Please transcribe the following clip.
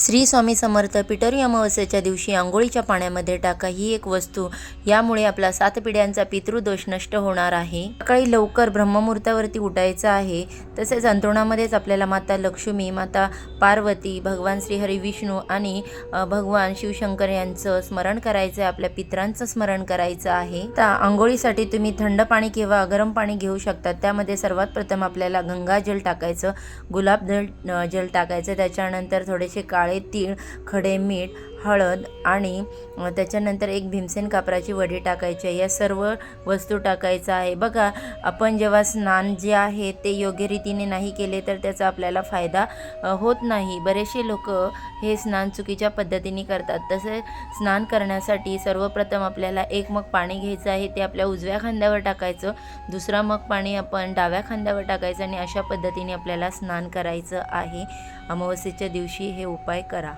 श्री स्वामी समर्थ पिटरी अमावस्येच्या दिवशी आंघोळीच्या पाण्यामध्ये टाका ही एक वस्तू. यामुळे आपला सात पिढ्यांचा पितृदोष नष्ट होणार आहे. सकाळी लवकर ब्रह्ममुहूर्तावरती उठायचं आहे. तसेच अंतरुणामध्येच आपल्याला माता लक्ष्मी माता पार्वती भगवान श्रीहरी विष्णू आणि भगवान शिवशंकर यांचं स्मरण करायचं आहे आपल्या पित्रांचं स्मरण करायचं आहे. तर आंघोळीसाठी तुम्ही थंड पाणी किंवा गरम पाणी घेऊ शकता. त्यामध्ये सर्वात प्रथम आपल्याला गंगाजल टाकायचं गुलाब जल जल टाकायचं. त्याच्यानंतर थोडेसे काळ तीळ खडे मीठ हळद आणि त्याच्यानंतर एक भीमसेन कापराची वडी टाकायची आहे. या सर्व वस्तू टाकायचं आहे. बघा आपण जेव्हा स्नान जे आहे ते योग्य रीतीने नाही केले तर त्याचा आपल्याला फायदा होत नाही. बरेचसे लोक हे स्नान चुकीच्या पद्धतीने करतात. तसे स्नान करण्यासाठी सर्वप्रथम आपल्याला एक मग पाणी घ्यायचं आहे ते आपल्या उजव्या खांद्यावर टाकायचं. दुसरा मग पाणी आपण डाव्या खांद्यावर टाकायचं आणि अशा पद्धतीने आपल्याला स्नान करायचं आहे. अमावस्येच्या दिवशी हे उपाय करा.